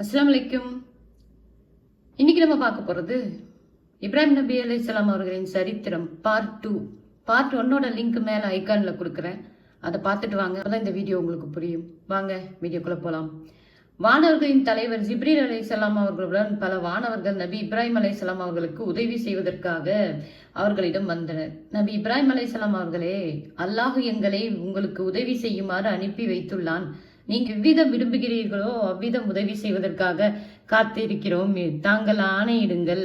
அஸ்லாம் வலைக்கும் இன்னைக்கு நம்ம பார்க்க போகிறது இப்ராஹிம் நபி அலைஹிஸ்ஸலாம் அவர்களின் சரித்திரம் பார்ட் டூ பார்ட் ஒன்னோட லிங்க் மேலே ஐக்கானில் கொடுக்குறேன். அதை பார்த்துட்டு வாங்க. அப்பதான் இந்த வீடியோ உங்களுக்கு புரியும். வாங்க வீடியோக்குள்ளே போகலாம் வானவர்களின் தலைவர் ஜிப்ரீல் அலைஹிஸ்ஸலாம் அவர்களுடன் பல வானவர்கள் நபி இப்ராஹிம் அலைஹிஸ்ஸலாம் அவர்களுக்கு உதவி செய்வதற்காக அவர்களிடம் வந்தனர். நபி இப்ராஹிம் அலைஹிஸ்ஸலாம் அவர்களே அல்லாஹ் எங்களை உங்களுக்கு உதவி செய்யுமாறு அனுப்பி வைத்துள்ளான். நீங்க எவ்விதம் விரும்புகிறீர்களோ அவ்விதம் உதவி செய்வதற்காக காத்திருக்கிறோம். தாங்கள் ஆணையிடுங்கள்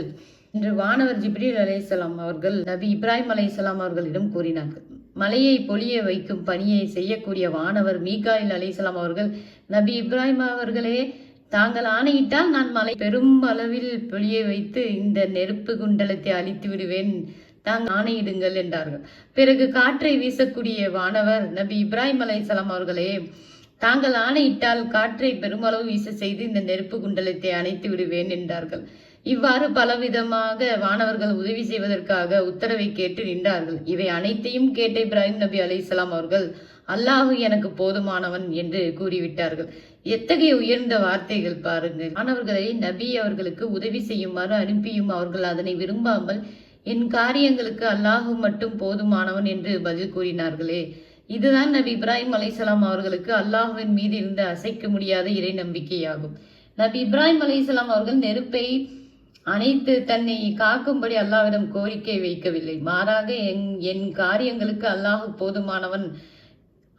என்று வானவர் ஜிப்ரீல் அலைசலாம் அவர்கள் நபி இப்ராஹிம் அலைசலாம் அவர்களிடம் கூறினார்கள். மலையை பொழிய வைக்கும் பணியை செய்யக்கூடிய வானவர் மீகாயில் அலைஹிஸ்ஸலாம் அவர்கள் நபி இப்ராஹிம் அவர்களே தாங்கள் ஆணையிட்டால் நான் மலை பெரும் அளவில் பொழிய வைத்து இந்த நெருப்பு குண்டலத்தை அழித்து விடுவேன். தாங்கள் ஆணையிடுங்கள் என்றார்கள். பிறகு காற்றை வீசக்கூடிய வானவர் நபி இப்ராஹிம் அலைசலாம் அவர்களே தாங்கள் ஆணையிட்டால் காற்றை பெருமளவு வீச செய்து இந்த நெருப்பு குண்டலத்தை அணைத்து விடுவேன் என்றார்கள். இவ்வாறு பலவிதமாக வானவர்கள் உதவி செய்வதற்காக உத்தரவை கேட்டு நின்றார்கள். இவை அனைத்தையும் கேட்ட இப்ராஹிம் நபி அலைஹிஸ்ஸலாம் அவர்கள் அல்லாஹு எனக்கு போதுமானவன் என்று கூறிவிட்டார்கள். எத்தகைய உயர்ந்த வார்த்தைகள் பாருங்கள் மாணவர்களை நபி அவர்களுக்கு உதவி செய்யுமாறு அனுப்பியும் அவர்கள் அதனை விரும்பாமல் என் காரியங்களுக்கு அல்லாஹு மட்டும் போதுமானவன் என்று பதில் கூறினார்களே. இதுதான் நபி இப்ராஹிம் அலைசலாம் அவர்களுக்கு அல்லாஹுவின் மீது இருந்த அசைக்க முடியாத இறை நம்பிக்கையாகும். நபி இப்ராஹிம் அலைசலாம் அவர்கள் நெருப்பை அனைத்து தன்னை காக்கும்படி அல்லாவிடம் கோரிக்கை வைக்கவில்லை. மாறாக என் என் காரியங்களுக்கு அல்லாஹ் போதுமானவன்.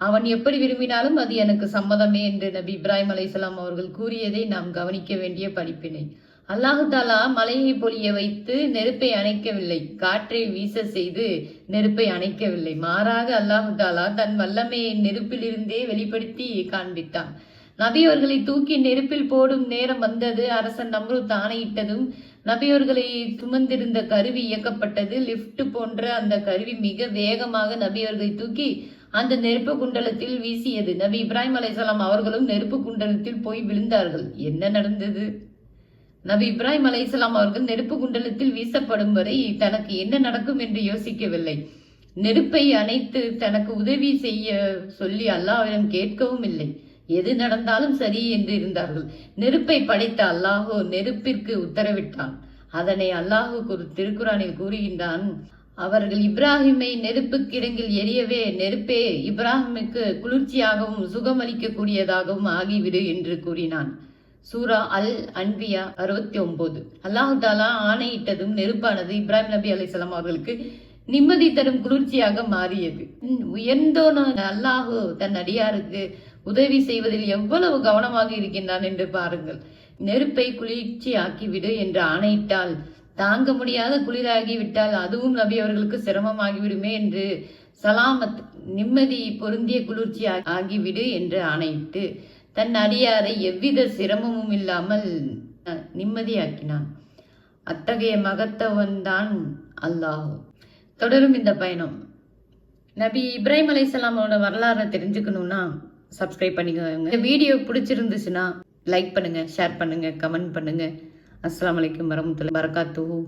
அவன் எப்படி விரும்பினாலும் அது எனக்கு சம்மதமே என்று நபி இப்ராஹிம் அலைசலாம் அவர்கள் கூறியதை நாம் கவனிக்க வேண்டிய படிப்பினை. அல்லாஹு தாலா மலையை பொழிய வைத்து நெருப்பை அணைக்கவில்லை. காற்றை வீச செய்து நெருப்பை அணைக்கவில்லை. மாறாக அல்லாஹு தாலா தன் வல்லமையை நெருப்பிலிருந்தே வெளிப்படுத்தி காண்பித்தான். நபியவர்களை தூக்கி நெருப்பில் போடும் நேரம் வந்தது. அரசன் நம்ருத் ஆணையிட்டதும் நபியவர்களை சுமந்திருந்த கருவி இயக்கப்பட்டது. லிஃப்ட் போன்ற அந்த கருவி மிக வேகமாக நபியவர்களை தூக்கி அந்த நெருப்பு குண்டலத்தில் வீசியது. நபி இப்ராஹிம் அலைசலாம் அவர்களும் நெருப்பு குண்டலத்தில் போய் விழுந்தார்கள். என்ன நடந்தது? நபி இப்ராஹிம் அலைஹிஸ்ஸலாம் அவர்கள் நெருப்பு குண்டலத்தில் வீசப்படும் வரை தனக்கு என்ன நடக்கும் என்று யோசிக்கவில்லை. நெருப்பை அணைத்து தனக்கு உதவி செய்ய சொல்லி அல்லாஹ்விடம் கேட்கவும் இல்லை. எது நடந்தாலும் சரி என்று இருந்தார்கள். நெருப்பை படைத்த அல்லாஹோ நெருப்பிற்கு உத்தரவிட்டான். அதனை அல்லாஹு ஒரு திருக்குறானில் கூறுகின்றான் அவர்கள் இப்ராஹிமை நெருப்பு கிடங்கில் எரியவே நெருப்பே இப்ராஹிமுக்கு குளிர்ச்சியாகவும் சுகமளிக்கக்கூடியதாகவும் ஆகிவிடு என்று கூறினான். சூரா அல் அன்பியா அறுபத்தி ஒன்பது அல்லாஹு தாலா ஆணையிட்டதும் நெருப்பானது இப்ராஹிம் நபி அலிசலாம் அவர்களுக்கு நிம்மதி தரும் குளிர்ச்சியாக மாறியது. உயர்ந்தோன அல்லாஹு தன் அடியாருக்கு உதவி செய்வதில் எவ்வளவு கவனமாக இருக்கின்றான் என்று பாருங்கள். நெருப்பை குளிர்ச்சி ஆக்கிவிடு என்று ஆணையிட்டால் தாங்க முடியாத குளிராகிவிட்டால் அதுவும் நபி அவர்களுக்கு சிரமமாகிவிடுமே என்று சலாமத் நிம்மதி பொருந்திய குளிர்ச்சி ஆகிவிடு என்று ஆணையிட்டு தன் அடியாரை எவ்வித சிரமமும் இல்லாமல் நிம்மதியாக்கினான். அத்தகைய மகத்தவன் தான் அல்லாஹ். தொடரும் இந்த பயணம். நபி இப்ராஹிம் அலைசலாமோட வரலாறை தெரிஞ்சுக்கணும்னா சப்ஸ்கிரைப் பண்ணிக்கோங்க. இந்த வீடியோ பிடிச்சிருந்துச்சுன்னா லைக் பண்ணுங்கள் ஷேர் பண்ணுங்கள் கமெண்ட் பண்ணுங்கள் அஸ்லாம் வலைக்கம் வரமத்துல வரகாத்துஹு